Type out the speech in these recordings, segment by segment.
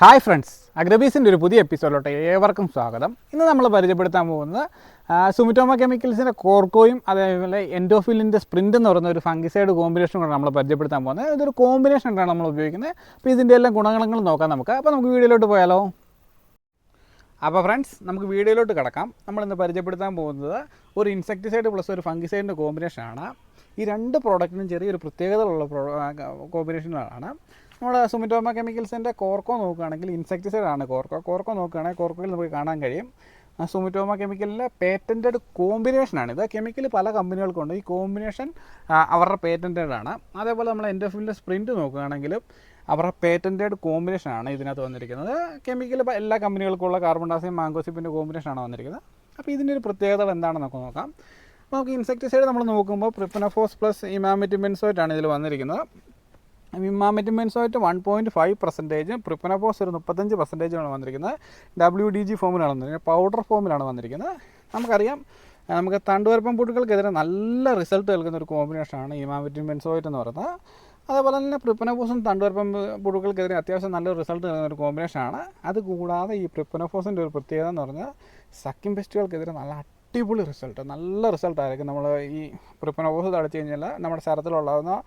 Hi friends അഗ്രബീസിന്റെ ഒരു പുതിയ എപ്പിസോഡിലോട്ട് ഏവർക്കും സ്വാഗതം. ഇന്ന് നമ്മൾ പരിചയപ്പെടുത്താൻ പോകുന്നത് സുമിറ്റോമ കെമിക്കൽസിന്റെ കോർക്കോയും അതേപോലെ എൻഡോഫിലിന്റെ സ്പ്രിന്റ് എന്ന് പറയുന്ന ഒരു ഫംഗിസൈഡ് കോമ്പിനേഷൻ കൂടെ നമ്മൾ പരിചയപ്പെടുത്താൻ പോകുന്നത്. ഇതൊരു കോമ്പിനേഷൻ ആണ് നമ്മൾ ഉപയോഗിക്കുന്നത്. അപ്പോൾ ഇതിന്റെ എല്ലാം ഗുണങ്ങളും നോക്കാം നമുക്ക്. അപ്പോൾ നമുക്ക് വീഡിയോയിലോട്ട് പോയാലോ? അപ്പോൾ ഫ്രണ്ട്സ് നമുക്ക് വീഡിയോയിലോട്ട് കിടക്കാം. നമ്മളിന്ന് പരിചയപ്പെടുത്താൻ പോകുന്നത് ഒരു ഇൻസെക്ടിസൈഡ് പ്ലസ് ഒരു ഫംഗിസൈഡിന്റെ കോമ്പിനേഷനാണ്. ഈ രണ്ട് പ്രോഡക്റ്റിനും ചെറിയൊരു പ്രത്യേകതകളുള്ള പ്രോ കോമ്പിനേഷനുകളാണ്. നമ്മുടെ സുമിറ്റോമ കെമിക്കൽസിന്റെ കോർക്കോ നോക്കുകയാണെങ്കിൽ ആണ് കോർക്കോ. കോർക്കോ നോക്കുകയാണെങ്കിൽ കോർക്കോയിൽ നമുക്ക് കാണാൻ കഴിയും. സുമിറ്റോമ കെമിക്കലിലെ പേറ്റന്റഡ് കോമ്പിനേഷനാണ് ഇത് കെമിക്കൽ പല കമ്പനികൾക്കുണ്ട്. ഈ കോമ്പിനേഷൻ അവരുടെ പേറ്റന്റഡ് ആണ്. അതേപോലെ നമ്മൾ എൻഡോഫിലിന്റെ സ്പ്രിന്റ് നോക്കുകയാണെങ്കിലും അവരുടെ പേറ്റന്റഡ് കോമ്പിനേഷനാണ് ഇതിനകത്ത് വന്നിരിക്കുന്നത്. കെമിക്കൽ എല്ലാ കമ്പനികൾക്കുള്ള കാർബൺ ഡയോക്സൈഡ് മാങ്കോസിപ്പിന്റെ കോമ്പിനേഷനാണ് വന്നിരിക്കുന്നത്. അപ്പോൾ ഇതിന്റെ ഒരു പ്രത്യേകത എന്താണെന്ന് നമുക്ക് നോക്കാം. നമുക്ക് ഇൻസെക്ടിസൈഡ് നമ്മൾ നോക്കുമ്പോൾ പ്രിപ്പനഫോസ് പ്ലസ് ഇമാമിറ്റിമെൻസോയിട്ടാണ് ഇതിൽ വന്നിരിക്കുന്നത്. ഇമാമിറ്റിമെൻസോയിറ്റ് വൺ പോയിന്റ് ഫൈവ് പെർസെന്റേജ് പ്രിപ്പനഫോസ് ഒരു മുപ്പത്തഞ്ച് പെർസെന്റേജാണ് വന്നിരിക്കുന്നത്. ഡബ്ല്യു ഡി ജി ഫോമിലാണ് വന്നിരിക്കുന്നത്. പൗഡർ ഫോമിലാണ് വന്നിരിക്കുന്നത്. നമുക്കറിയാം നമുക്ക് തണ്ടുവരപ്പം പുട്ടുകൾക്കെതിരെ നല്ല റിസൾട്ട് നൽകുന്ന ഒരു കോമ്പിനേഷനാണ് ഇമാമിറ്റിൻ ബെൻസോയിറ്റ് എന്ന് പറയുന്നത്. അതേപോലെ തന്നെ പ്രിപ്പനഫോസും തണ്ടുവരപ്പം പുഴുക്കൾക്കെതിരെ അത്യാവശ്യം നല്ല റിസൾട്ട് നൽകുന്ന ഒരു കോമ്പിനേഷനാണ് അതുകൂടാതെ ഈ പ്രിപ്പനഫോസിന്റെ ഒരു പ്രത്യേകത എന്ന് പറഞ്ഞാൽ സക്കിം പെസ്റ്റുകൾക്കെതിരെ നല്ല അടിപൊളി റിസൾട്ട് നല്ല റിസൾട്ടായിരിക്കും നമ്മൾ ഈ പ്രിപ്പനഫോസ് തളിച്ച് കഴിഞ്ഞാൽ നമ്മുടെ ശരത്തിലുണ്ടാകുന്ന ആ,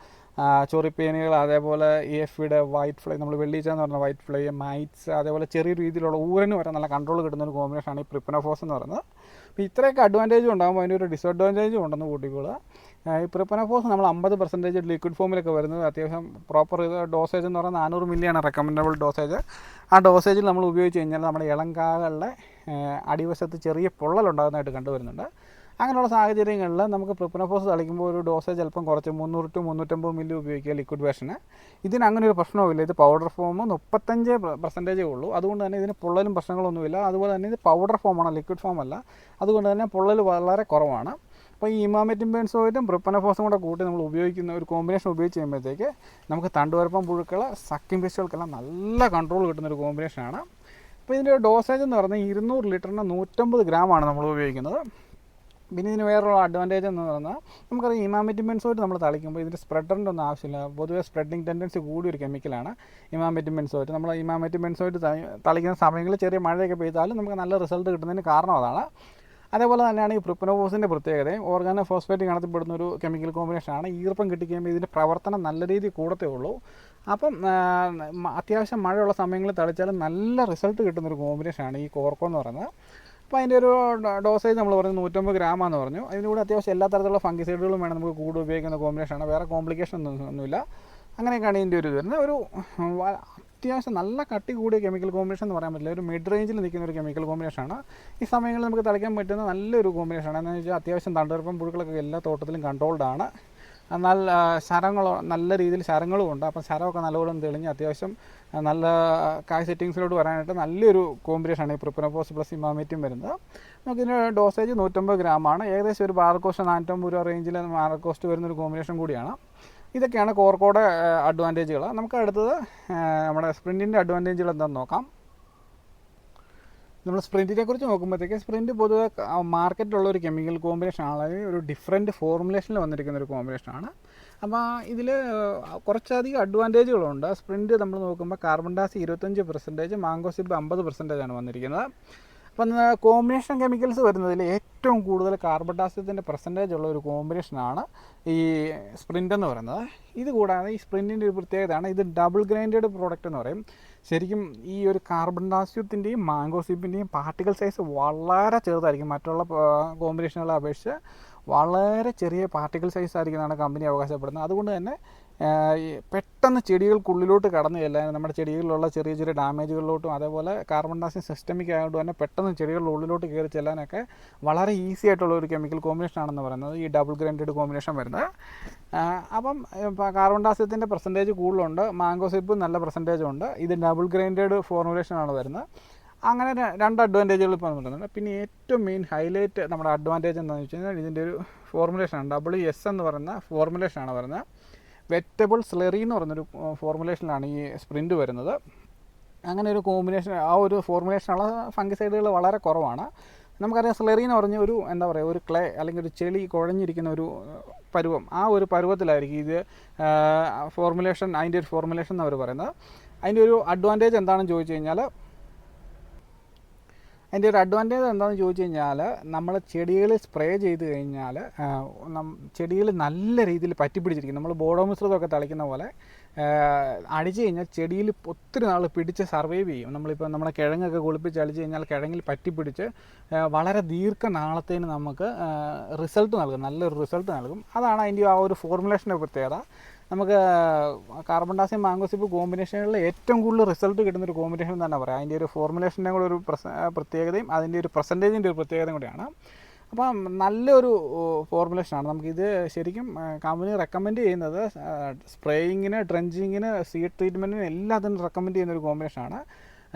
ചൊറിപ്പേനുകൾ അതേപോലെ ഈ എഫിയുടെ വൈറ്റ് ഫ്ലൈ നമ്മൾ വെള്ളീച്ച എന്ന് പറഞ്ഞ വൈറ്റ് ഫ്ലൈ മൈറ്റ്സ് അതേപോലെ ചെറിയ രീതിയിലുള്ള ഊരന് വരെ നല്ല കൺട്രോൾ കിട്ടുന്ന ഒരു കോമ്പിനേഷനാണ് ഈ പ്രിപ്പനോഫോസ് എന്ന് പറയുന്നത്. അപ്പോൾ ഇത്രയൊക്കെ അഡ്വാന്റേജും ഉണ്ടാകുമ്പോൾ അതിന്റെ ഒരു ഡിസഡ്വാന്റേജും ഉണ്ടെന്ന് കൂട്ടിക്കോളുക ഈ പ്രിപ്പനോഫോസ് നമ്മൾ അമ്പത് പെർസെന്റേജ് ലിക്വിഡ് ഫോമിലൊക്കെ വരുന്നത് അത്യാവശ്യം പ്രോപ്പർ ഡോസേജ് എന്ന് പറഞ്ഞാൽ നാനൂറ് മില്ലിയാണ് റെക്കമെൻഡബിൾ ഡോസേജ് ആ ഡോസേജിൽ നമ്മൾ ഉപയോഗിച്ച് കഴിഞ്ഞാൽ നമ്മുടെ ഇളങ്കാകളുടെ അടിവശത്ത് ചെറിയ പൊള്ളലുണ്ടാകുന്നതായിട്ട് കണ്ടുവരുന്നുണ്ട്. അങ്ങനെയുള്ള സാഹചര്യങ്ങളിൽ നമുക്ക് പ്രിപ്പനഫോസ് തളിക്കുമ്പോൾ ഒരു ഡോസേജ് ചിലപ്പം കുറച്ച് മുന്നൂറ് ടു മുന്നൂറ്റമ്പത് മില്ലി ഉപയോഗിക്കുക ലിക്വിഡ് വേഷന് ഇതിന് അങ്ങനെ ഒരു പ്രശ്നവുമില്ല. ഇത് പൗഡർ ഫോം മുപ്പത്തഞ്ച് പെർസെന്റേജേ ഉള്ളൂ. അതുകൊണ്ട് തന്നെ ഇതിന് പൊള്ളലും പ്രശ്നങ്ങളൊന്നുമില്ല. അതുപോലെ തന്നെ ഇത് പൗഡർ ഫോമാണ് ലിക്വിഡ് ഫോം അല്ല. അതുകൊണ്ട് തന്നെ പൊള്ളൽ വളരെ കുറവാണ്. അപ്പോൾ ഈ ഇമാമെറ്റിൻ ബെൻസോയിറ്റും പ്രിപ്പനഫോസും കൂടെ കൂട്ടി നമ്മൾ ഉപയോഗിക്കുന്ന ഒരു കോമ്പിനേഷൻ ഉപയോഗിച്ച് കഴിയുമ്പോഴത്തേക്ക് നമുക്ക് തണ്ടുവരപ്പം പുഴുക്കൾ സക്കിം പെസ്റ്റുകൾക്കെല്ലാം നല്ല കൺട്രോൾ കിട്ടുന്ന ഒരു കോമ്പിനേഷനാണ് അപ്പോൾ ഇതിന്റെ ഡോസേജ് എന്ന് പറഞ്ഞാൽ ഇരുന്നൂറ് ലിറ്ററിന് നൂറ്റമ്പത് ഗ്രാമാണ് നമ്മൾ ഉപയോഗിക്കുന്നത്. പിന്നെ ഇതിന് വേറൊരു അഡ്വാന്റേജ് എന്ന് പറഞ്ഞാൽ നമുക്കറിയാം ഇമാമെറ്റിൻ ബെൻസോയിറ്റ് നമ്മൾ തളിക്കുമ്പോൾ ഇതിന്റെ സ്പ്രെഡറിന്റെ ഒന്നും ആവശ്യമില്ല. പൊതുവെ സ്പ്രെഡിങ് ടെൻഡൻസി കൂടിയ ഒരു കെമിക്കലാണ് ഇമാമെറ്റിൻ ബെൻസോയിറ്റ് നമ്മൾ ഇമാമെറ്റിൻ ബെൻസോയിറ്റ് തളിക്കുന്ന സമയങ്ങളിൽ ചെറിയ മഴയൊക്കെ പെയ്താലും നമുക്ക് നല്ല റിസൾട്ട് കിട്ടുന്നതിന് കാരണം അതാണ്. അതേപോലെ തന്നെയാണ് ഈ പ്രിപ്പനോഫോസിന്റെ പ്രത്യേകതയും. ഓർഗാനോ ഫോസ്ഫേറ്റ് കാണപ്പെടുന്ന ഒരു കെമിക്കൽ കോമ്പിനേഷനാണ് ഈർപ്പം കിട്ടിക്കഴിയുമ്പോൾ ഇതിന്റെ പ്രവർത്തനം നല്ല രീതിയിൽ കൂടത്തേ ഉള്ളൂ. അപ്പം അത്യാവശ്യം മഴയുള്ള സമയങ്ങളിൽ തളിച്ചാലും നല്ല റിസൾട്ട് കിട്ടുന്നൊരു കോമ്പിനേഷനാണ് ഈ കോർക്കോ എന്ന് പറയുന്നത്. അപ്പോൾ അതിന്റെ ഒരു ഡോസേജ് നമ്മൾ പറഞ്ഞു നൂറ്റമ്പത് ഗ്രാമാന്ന് പറഞ്ഞു. അതിന്റെ കൂടെ അത്യാവശ്യം എല്ലാ തരത്തിലുള്ള ഫംഗിസൈഡുകളും വേണം നമുക്ക് കൂടുതൽ ഉപയോഗിക്കുന്ന കോമ്പിനേഷനാണ് വേറെ കോംപ്ലിക്കേഷൻ ഒന്നും ഒന്നുമില്ല. അങ്ങനെയൊക്കെയാണ് ഇതിന്റെ ഒരു ഇത് വരുന്നത്. ഒരു അത്യാവശ്യം നല്ല കട്ടി കൂടിയ കെമിക്കൽ കോമ്പിനേഷൻ എന്ന് പറയാൻ പറ്റില്ല. ഒരു മിഡ് റേഞ്ചിൽ നിൽക്കുന്ന ഒരു കെമിക്കൽ കോമ്പിനേഷനാണ് ഈ സമയങ്ങളിൽ നമുക്ക് തളിക്കാൻ പറ്റുന്ന നല്ലൊരു കോമ്പിനേഷനാണ് എന്ന് വെച്ചാൽ അത്യാവശ്യം തണ്ടുവരപ്പം പുഴുക്കളൊക്കെ എല്ലാ തോട്ടത്തിലും കൺട്രോൾഡ് ആണ്. എന്നാൽ ശരങ്ങളോ നല്ല രീതിയിൽ ശരങ്ങളും ഉണ്ട്. അപ്പം ശരമൊക്കെ നല്ലപോലെ തെളിഞ്ഞ് അത്യാവശ്യം നല്ല കായ് സെറ്റിങ്സിലോട്ട് വരാനായിട്ട് നല്ലൊരു കോമ്പിനേഷനാണ് ഈ പ്രിപ്പനോപോസ് പ്ലസ് ഇമാമേറ്റും വരുന്നത്. നമുക്കിതിന് ഡോസേജ് നൂറ്റമ്പത് ഗ്രാമാണ്. ഏകദേശം ഒരു ബാർക്കോസ്റ്റ് നാനൂറ്റമ്പത് രൂപ റേഞ്ചിൽ ബാർകോസ്റ്റ് വരുന്ന ഒരു കോമ്പിനേഷൻ കൂടിയാണ്. ഇതൊക്കെയാണ് കോർക്കോടെ അഡ്വാന്റേജുകൾ നമുക്ക് അടുത്തത് നമ്മുടെ സ്പ്രിന്റിന്റെ അഡ്വാന്റേജുകൾ എന്താണെന്ന് നോക്കാം. നമ്മൾ സ്പ്രിന്റിനെ കുറിച്ച് നോക്കുമ്പോഴത്തേക്ക് സ്പ്രിന്റ് പൊതുവെ മാർക്കറ്റിലുള്ള ഒരു കെമിക്കൽ കോമ്പിനേഷൻ ആണ് ഒരു ഡിഫറെന്റ് ഫോർമുലേഷനിൽ വന്നിരിക്കുന്ന ഒരു കോമ്പിനേഷൻ ആണ് അപ്പോൾ ഇതിൽ കുറച്ചധികം അഡ്വാന്റേജുകളുണ്ട്. സ്പ്രിന്റ് നമ്മൾ നോക്കുമ്പോൾ കാർബൺ ഡാസ് ഇരുപത്തഞ്ച് പെർസെന്റേജ് മാംഗോസിബ് അമ്പത് പെർസെന്റേജാണ് വന്നിരിക്കുന്നത്. അപ്പം കോമ്പിനേഷൻ കെമിക്കൽസ് വരുന്നതിൽ ഏറ്റവും കൂടുതൽ കാർബൺ ഡയോക്സൈഡിന്റെ പെർസെന്റേജ് ഉള്ള ഒരു കോമ്പിനേഷനാണ് ഈ സ്പ്രിന്റ് എന്ന് പറയുന്നത്. ഇത് കൂടാതെ ഈ സ്പ്രിന്റിന്റെ ഒരു പ്രത്യേകതയാണ് ഇത് ഡബിൾ ഗ്രൈൻഡഡ് പ്രോഡക്റ്റ് എന്ന് പറയും. ശരിക്കും ഈ ഒരു കാർബൺ ഡാസ്യത്തിന്റെയും മാംഗോസിപ്പിന്റെയും പാർട്ടിക്കൽ സൈസ് വളരെ ചെറുതായിരിക്കും. മറ്റുള്ള കോമ്പിനേഷനുകളെ അപേക്ഷിച്ച് വളരെ ചെറിയ പാർട്ടിക്കൽ സൈസ് ആയിരിക്കുന്നതാണ് കമ്പനി അവകാശപ്പെടുന്നത്. അതുകൊണ്ട് തന്നെ പെട്ടെന്ന് ചെടികൾക്കുള്ളിലോട്ട് കടന്നു ചെല്ലാൻ നമ്മുടെ ചെടികളിലുള്ള ചെറിയ ചെറിയ ഡാമേജുകളിലോട്ടും അതേപോലെ കാർബൺ ഡയോക്സൈഡ് സിസ്റ്റമിക് ആയതുകൊണ്ട് തന്നെ പെട്ടെന്ന് ചെടികളുടെ ഉള്ളിലോട്ട് കയറി ചെല്ലാനൊക്കെ വളരെ ഈസി ആയിട്ടുള്ള ഒരു കെമിക്കൽ കോമ്പിനേഷൻ ആണെന്ന് പറയുന്നത് ഈ ഡബിൾ ഗ്രൈൻഡഡ് കോമ്പിനേഷൻ വരുന്നത്. അപ്പം കാർബൺ ഡയോക്സൈഡിന്റെ പെർസെന്റേജ് കൂടുതലുണ്ട് മാംഗോ സിപ്പ് നല്ല പെർസെന്റേജ് ഉണ്ട് ഇത് ഡബിൾ ഗ്രൈൻഡഡ് ഫോർമുലേഷൻ ആണ് വരുന്നത്. അങ്ങനെ രണ്ട് അഡ്വാന്റേജുകൾ ഇപ്പോൾ വരുന്നുണ്ട്. പിന്നെ ഏറ്റവും മെയിൻ ഹൈലൈറ്റ് നമ്മുടെ അഡ്വാന്റേജ് എന്താണെന്ന് വെച്ച് കഴിഞ്ഞാൽ ഇതിന്റെ ഒരു ഫോർമുലേഷനാണ് ഡബിൾ എസ് എന്ന് പറയുന്ന ഫോർമുലേഷനാണ് വരുന്നത്. വെറ്റബിൾ സ്ലെറി എന്ന് പറഞ്ഞൊരു ഫോർമുലേഷനിലാണ് ഈ സ്പ്രിന്റ് വരുന്നത്. അങ്ങനെ ഒരു കോമ്പിനേഷൻ ആ ഒരു ഫോർമുലേഷനുള്ള ഫംഗിസൈഡുകൾ വളരെ കുറവാണ്. നമുക്കറിയാം സ്ലെറി എന്ന് പറഞ്ഞ ഒരു എന്താ പറയുക ഒരു ക്ലേ അല്ലെങ്കിൽ ഒരു ചെളി കുഴഞ്ഞിരിക്കുന്ന ഒരു പരുവം. ആ ഒരു പരുവത്തിലായിരിക്കും ഇത് ഫോർമുലേഷൻ അതിന്റെ ഒരു ഫോർമുലേഷൻ എന്നവർ പറയുന്നത്. അതിന്റെ ഒരു അഡ്വാന്റേജ് എന്താണെന്ന് ചോദിച്ചു കഴിഞ്ഞാൽ അതിന്റെ ഒരു അഡ്വാന്റേജ് എന്താണെന്ന് ചോദിച്ചു കഴിഞ്ഞാൽ നമ്മൾ ചെടികൾ സ്പ്രേ ചെയ്ത് കഴിഞ്ഞാൽ ചെടികൾ നല്ല രീതിയിൽ പറ്റിപ്പിടിച്ചിരിക്കും. നമ്മൾ ബോഡോ മിശ്രിതമൊക്കെ തളിക്കുന്ന പോലെ അടിച്ചു കഴിഞ്ഞാൽ ചെടിയിൽ ഒത്തിരി നാൾ പിടിച്ച് സർവൈവ് ചെയ്യും. നമ്മളിപ്പോൾ നമ്മുടെ കിഴങ്ങൊക്കെ കുളിപ്പിച്ച് അടിച്ചു കഴിഞ്ഞാൽ കിഴങ്ങിൽ പറ്റിപ്പിടിച്ച് വളരെ ദീർഘനാളത്തേന് നമുക്ക് റിസൾട്ട് നൽകും. നല്ലൊരു റിസൾട്ട് നൽകും. അതാണ് അതിന്റെ ആ ഒരു ഫോർമുലേഷന്റെ പ്രത്യേകത. നമുക്ക് കാർബൺ ഡൈ മാംഗോസിപ്പ് കോമ്പിനേഷനുകളിൽ ഏറ്റവും കൂടുതൽ റിസൾട്ട് കിട്ടുന്ന ഒരു കോമ്പിനേഷൻ തന്നെ പറയാം. അതിന്റെ ഒരു ഫോർമുലേഷന്റെ കൂടെ ഒരു പ്രത്യേകതയും അതിന്റെ ഒരു പെർസെന്റേജിന്റെ ഒരു പ്രത്യേകതയും കൂടെയാണ്. അപ്പം നല്ലൊരു ഫോർമുലേഷനാണ് നമുക്കിത് ശരിക്കും കമ്പനി റെക്കമെൻഡ് ചെയ്യുന്നത് സ്പ്രേയിങ്ങിന് ഡ്രഞ്ചിങ്ങിന് സീഡ് ട്രീറ്റ്മെന്റിന് എല്ലാത്തിനും റെക്കമെൻഡ് ചെയ്യുന്ന ഒരു കോമ്പിനേഷനാണ്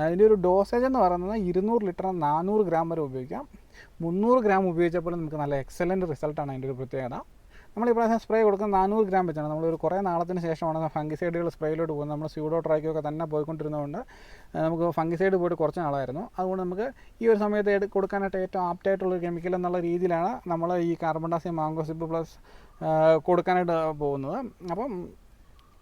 അതിന്റെ ഒരു ഡോസേജ് എന്ന് പറയുന്നത് ഇരുന്നൂറ് ലിറ്റർ നാനൂറ് ഗ്രാം വരെ ഉപയോഗിക്കാം. മുന്നൂറ് ഗ്രാം ഉപയോഗിച്ചപ്പോൾ നമുക്ക് നല്ല എക്സലന്റ് റിസൾട്ടാണ് അതിന്റെ ഒരു പ്രത്യേകത. നമ്മൾ ഇപ്രാവശ്യം സ്പ്രേ കൊടുക്കുന്നത് നാനൂറ് ഗ്രാം വെച്ചാണ്. നമ്മളൊരു കുറേ നാളത്തിന് ശേഷമാണ് ഫംഗിസൈഡുകൾ സ്പ്രേയിലോട്ട് പോകുന്നത്. നമ്മൾ സ്യൂഡോ ട്രൈക്കൊക്കെ തന്നെ പോയിക്കൊണ്ടിരുന്നതുകൊണ്ട് നമുക്ക് ഫംഗിസൈഡ് പോയിട്ട് കുറച്ച് നാളായിരുന്നു. അതുകൊണ്ട് നമുക്ക് ഈ ഒരു സമയത്ത് കൊടുക്കാനായിട്ട് ഏറ്റവും ആപ്റ്റായിട്ടുള്ള കെമിക്കൽ എന്നുള്ള രീതിയിലാണ് നമ്മൾ ഈ കാർബൺ ഡൈ മാംഗോസിപ്പ് പ്ലസ് കൊടുക്കാനായിട്ട് പോകുന്നത്. അപ്പം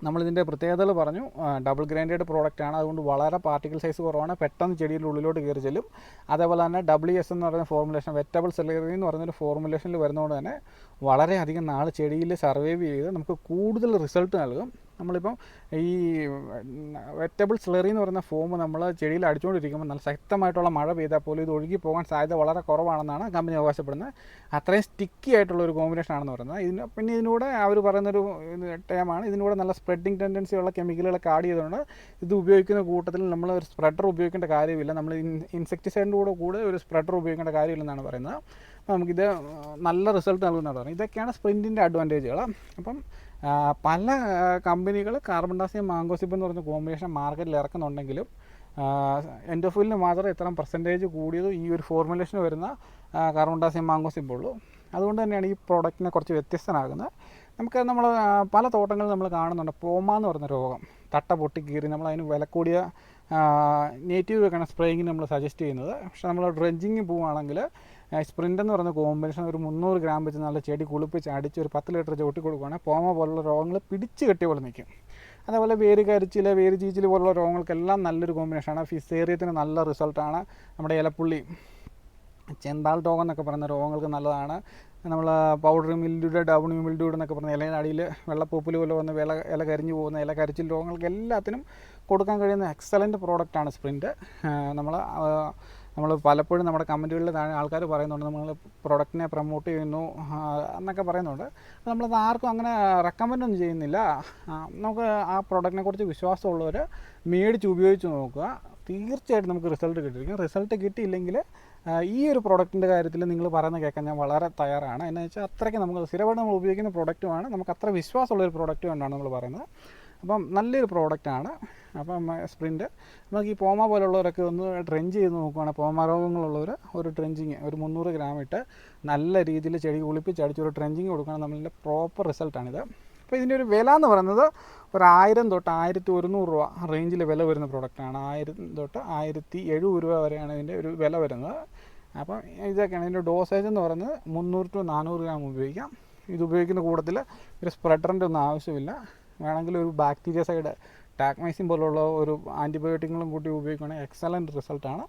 നമ്മളിതിന്റെ പ്രത്യേകതകൾ പറഞ്ഞു. ഡബിൾ ഗ്രാൻഡേഡ് പ്രോഡക്റ്റ് ആണ്. അതുകൊണ്ട് വളരെ പാർട്ടിക്കൽ സൈസ് കുറവാണ്. പെട്ടെന്ന് ചെടിയുടെ ഉള്ളിലോട്ട് കയറി ചെല്ലും. അതേപോലെ തന്നെ ഡബ്ല്യു എസ് എന്ന് പറയുന്ന ഫോർമുലേഷൻ വെറ്റബിൾ സെലറി എന്ന് പറയുന്നൊരു ഫോർമുലേഷനിൽ വരുന്നതുകൊണ്ട് തന്നെ വളരെയധികം നാൾ ചെടിയിൽ സർവൈവ് ചെയ്ത് നമുക്ക് കൂടുതൽ റിസൾട്ട് നൽകും. നമ്മളിപ്പം ഈ വെറ്റബിൾ സ്ലറി എന്ന് പറയുന്ന ഫോം നമ്മൾ ചെടിയിൽ അടിച്ചുകൊണ്ടിരിക്കുമ്പോൾ നല്ല ശക്തമായിട്ടുള്ള മഴ പെയ്താൽ പോലും ഇത് ഒഴുകി പോകാൻ സാധ്യത വളരെ കുറവാണെന്നാണ് കമ്പനി അവകാശപ്പെടുന്നത്. അത്രയും സ്റ്റിക്കി ആയിട്ടുള്ള ഒരു കോമ്പിനേഷൻ ആണെന്ന് പറയുന്നത്. ഇതിന് പിന്നെ ഇതിനൂടെ അവർ പറയുന്നൊരു ടേമാണ് ഇതിനൂടെ നല്ല സ്പ്രെഡിങ് ടെൻഡൻസി ഉള്ള കെമിക്കലുകളൊക്കെ ആഡ് ചെയ്തുകൊണ്ട് ഇത് ഉപയോഗിക്കുന്ന കൂട്ടത്തിൽ നമ്മൾ ഒരു സ്പ്രെഡർ ഉപയോഗിക്കേണ്ട കാര്യമില്ല. നമ്മൾ ഇൻസെക്ടിസൈഡിന്റെ കൂടെ കൂടെ ഒരു സ്പ്രെഡർ ഉപയോഗിക്കേണ്ട കാര്യമില്ലെന്നാണ് പറയുന്നത്. നമുക്കിത് നല്ല റിസൾട്ട് നൽകുന്നതാണ്. ഇതൊക്കെയാണ് സ്പ്രിന്റിന്റെ അഡ്വാന്റേജുകൾ അപ്പം പല കമ്പനികൾ കാർബൺ ഡൈക്സൈഡ് മാംഗോസിപ്പ് എന്ന് പറഞ്ഞ കോമ്പിനേഷൻ മാർക്കറ്റിൽ ഇറക്കുന്നുണ്ടെങ്കിലും എൻഡോഫിലിന് മാത്രമേ ഇത്രയും പെർസെന്റേജ് കൂടിയത് ഈ ഒരു ഫോർമുലേഷൻ വരുന്ന കാർബൺ ഡൈക്സൈഡ് മാംഗോസിപ്പ് ഉള്ളൂ. അതുകൊണ്ട് തന്നെയാണ് ഈ പ്രോഡക്റ്റിനെ കുറച്ച് വ്യത്യസ്തനാകുന്നത്. നമുക്ക് നമ്മൾ പല തോട്ടങ്ങളിൽ നമ്മൾ കാണുന്നുണ്ട്. പോമ എന്ന് പറഞ്ഞ രോഗം. തട്ട പൊട്ടി കീറി നമ്മൾ അതിന് വില കൂടിയ നേറ്റീവ് വെക്കണം സ്പ്രേയിങ്ങിന് നമ്മൾ സജസ്റ്റ് ചെയ്യുന്നത്. പക്ഷേ നമ്മൾ ഡ്രഞ്ചിങ് പോവുകയാണെങ്കിൽ സ്പ്രിന്റ് എന്ന് പറയുന്ന കോമ്പിനേഷൻ ഒരു മുന്നൂറ് ഗ്രാം വെച്ച് നല്ല ചെടി കുളിപ്പിച്ച് അടിച്ച് ഒരു പത്ത് ലിറ്റർ ചവിട്ടി കൊടുക്കുകയാണെങ്കിൽ പോമ പോലുള്ള രോഗങ്ങൾ പിടിച്ച് കെട്ടിയ പോലെ നിൽക്കും. അതേപോലെ വേര് കരിച്ചിൽ വേര് ചീച്ചിൽ പോലുള്ള രോഗങ്ങൾക്കെല്ലാം നല്ലൊരു കോമ്പിനേഷനാണ്. ഫിസേറിയത്തിന് നല്ല റിസൾട്ടാണ്. നമ്മുടെ ഇലപ്പുള്ളി ചെന്താൾ രോഗം എന്നൊക്കെ പറയുന്ന രോഗങ്ങൾക്ക് നല്ലതാണ്. നമ്മൾ പൗഡർ മിൽഡ്യൂഡ് ഡൗണി മിൽഡ്യൂഡ് എന്നൊക്കെ പറഞ്ഞ ഇലയുടെ അടിയിൽ വെള്ളപ്പൂപ്പിൽ പോലെ വന്ന് വില ഇല കരിഞ്ഞു പോകുന്ന ഇല കരിച്ചിൽ രോഗങ്ങൾക്ക് എല്ലാത്തിനും കൊടുക്കാൻ കഴിയുന്ന എക്സലന്റ് പ്രോഡക്റ്റാണ് സ്പ്രിന്റ് നമ്മൾ നമ്മൾ പലപ്പോഴും നമ്മുടെ കമന്റുകളിൽ താഴെ ആൾക്കാർ പറയുന്നുണ്ട് നമ്മൾ പ്രൊഡക്റ്റിനെ പ്രൊമോട്ട് ചെയ്യുന്നു എന്നൊക്കെ പറയുന്നുണ്ട്. നമ്മളത് ആർക്കും അങ്ങനെ റെക്കമെൻഡ് ഒന്നും ചെയ്യുന്നില്ല. നമുക്ക് ആ പ്രൊഡക്റ്റിനെ കുറിച്ച് വിശ്വാസമുള്ളവർ മേടിച്ച് ഉപയോഗിച്ച് നോക്കുക. തീർച്ചയായിട്ടും നമുക്ക് റിസൾട്ട് കിട്ടിയിരിക്കും. റിസൾട്ട് കിട്ടിയില്ലെങ്കിൽ ഈ ഒരു പ്രൊഡക്റ്റിന്റെ കാര്യത്തിൽ നിങ്ങൾ പറയുന്നത് കേൾക്കാൻ ഞാൻ വളരെ തയ്യാറാണ്. എന്നുവെച്ചാൽ അത്രയ്ക്ക് നമുക്ക് സ്ഥിരമായിട്ട് നമ്മൾ ഉപയോഗിക്കുന്ന പ്രൊഡക്റ്റുമാണ് നമുക്ക് അത്ര വിശ്വാസമുള്ള ഒരു കൊണ്ടാണ് നമ്മൾ പറയുന്നത്. അപ്പം നല്ലൊരു പ്രോഡക്റ്റാണ്. അപ്പം സ്പ്രിന്റ് നമുക്ക് ഈ പോമ പോലുള്ളവരൊക്കെ ഒന്ന് ട്രെഞ്ച് ചെയ്ത് നോക്കുവാണെങ്കിൽ പോമ രോഗങ്ങളുള്ളവർ ഒരു ട്രെഞ്ചിങ് ഒരു മുന്നൂറ് ഗ്രാം ഇട്ട് നല്ല രീതിയിൽ ചെടി കുളിപ്പിച്ച് അടിച്ച് ഒരു ട്രെഞ്ചിങ് കൊടുക്കുകയാണെങ്കിൽ നമ്മളുടെ പ്രോപ്പർ റിസൾട്ടാണിത് അപ്പോൾ ഇതിന്റെ ഒരു വില എന്ന് പറയുന്നത് ഒരു ആയിരം തൊട്ട് ആയിരത്തി ഒരുന്നൂറ് രൂപ റേഞ്ചിൽ വില വരുന്ന പ്രോഡക്റ്റാണ് ആയിരം തൊട്ട് ആയിരത്തി എഴുപത് രൂപ വരെയാണ് ഇതിന്റെ ഒരു വില വരുന്നത്. അപ്പം ഇതൊക്കെയാണ് ഇതിന്റെ ഡോസേജ് എന്ന് പറയുന്നത് മുന്നൂറ് ടു നാനൂറ് ഗ്രാം ഉപയോഗിക്കാം. ഇത് ഉപയോഗിക്കുന്ന കൂട്ടത്തിൽ ഒരു സ്പ്രെഡറിന്റെ ഒന്നും ആവശ്യമില്ല. വേണമെങ്കിൽ ഒരു ബാക്ടീരിയ സൈഡ് ടാക്മൈസിൻ പോലുള്ള ഒരു ആന്റിബയോട്ടിക്കുകളും കൂട്ടി ഉപയോഗിക്കുകയാണെങ്കിൽ എക്സലന്റ് റിസൾട്ടാണ്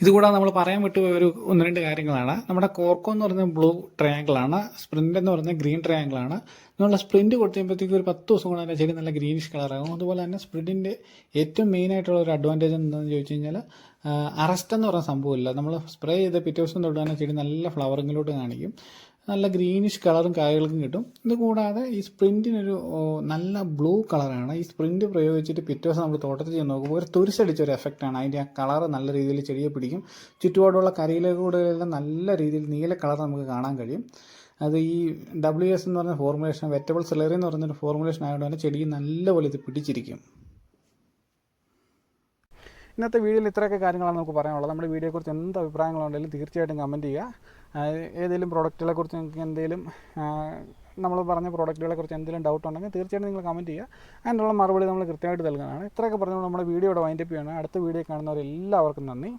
ഇതുകൂടാതെ നമ്മൾ പറയാൻ വിട്ടുപോയ ഒരു ഒന്ന് രണ്ട് കാര്യങ്ങളാണ്. നമ്മുടെ കോർക്കോ എന്ന് പറഞ്ഞ ബ്ലൂ ട്രയാങ്കിൾ ആണ് സ്പ്രിന്റ് എന്ന് പറയുന്നത് ഗ്രീൻ ട്രയാങ്കിളാണ് നമ്മൾ സ്പ്രിന്റ് കൊടുത്തു കഴിയുമ്പോഴത്തേക്ക് ഒരു പത്ത് ദിവസം കൊണ്ട് തന്നെ ചെടി നല്ല ഗ്രീനിഷ് കളറാകും അതുപോലെ തന്നെ സ്പ്രിഡിന്റെ ഏറ്റവും മെയിൻ ആയിട്ടുള്ള ഒരു അഡ്വാന്റേജ് എന്താണെന്ന് ചോദിച്ചു കഴിഞ്ഞാൽ അറസ്റ്റ് എന്ന് പറയുന്ന സംഭവമില്ല. നമ്മൾ സ്പ്രേ ചെയ്ത് പിറ്റേ ദിവസം തൊട്ട് തന്നെ ചെടി നല്ല ഫ്ലവറിങ്ങിലോട്ട് കാണിക്കും. നല്ല ഗ്രീനിഷ് കളറും കായകൾക്കും കിട്ടും. ഇത് കൂടാതെ ഈ സ്പ്രിന്റിനൊരു നല്ല ബ്ലൂ കളറാണ് ഈ സ്പ്രിന്റ് പ്രയോഗിച്ചിട്ട് പിറ്റേ ദിവസം നമ്മൾ തോട്ടത്തിൽ ചെന്ന് നോക്കുമ്പോൾ ഒരു തുരിശടിച്ച ഒരു എഫക്റ്റാണ് അതിന്റെ ആ കളർ നല്ല രീതിയിൽ ചെടിയെ പിടിക്കും. ചുറ്റുപാടുള്ള കരയിലൂടെയെല്ലാം നല്ല രീതിയിൽ നീല കളർ നമുക്ക് കാണാൻ കഴിയും. അത് ഈ ഡബ്ല്യു എസ് എന്ന് പറഞ്ഞ ഫോർമുലേഷൻ വെറ്റബിൾ സിലറി എന്ന് പറഞ്ഞൊരു ഫോർമുലേഷൻ ആയതുകൊണ്ട് തന്നെ ചെടി നല്ലപോലെ ഇത് പിടിച്ചിരിക്കും. ഇന്നത്തെ വീഡിയോയിൽ ഇത്രയൊക്കെ കാര്യങ്ങളാണ് നമുക്ക് പറയാനുള്ളത്. നമ്മുടെ വീഡിയോയെക്കുറിച്ച് എന്ത് അഭിപ്രായങ്ങളുണ്ടെങ്കിലും തീർച്ചയായിട്ടും കമന്റ് ചെയ്യുക. ഏതെങ്കിലും പ്രോഡക്റ്റുകളെ കുറിച്ച് നിങ്ങൾക്ക് എന്തെങ്കിലും നമ്മൾ പറഞ്ഞ പ്രോഡക്റ്റുകളെ കുറിച്ച് എന്തെങ്കിലും ഡൗട്ട് ഉണ്ടെങ്കിൽ തീർച്ചയായിട്ടും നിങ്ങൾ കമന്റ് ചെയ്യുക. അതിനുള്ള മറുപടി നമ്മൾ കൃത്യമായിട്ട് നൽകുന്നതാണ്. ഇത്രയൊക്കെ പറഞ്ഞുകൊണ്ട് നമ്മുടെ വീഡിയോ ഇവിടെ വൈൻഡപ്പ് ചെയ്യുകയാണ്. അടുത്ത വീഡിയോ കാണുന്നവരെല്ലാവർക്കും നന്ദി.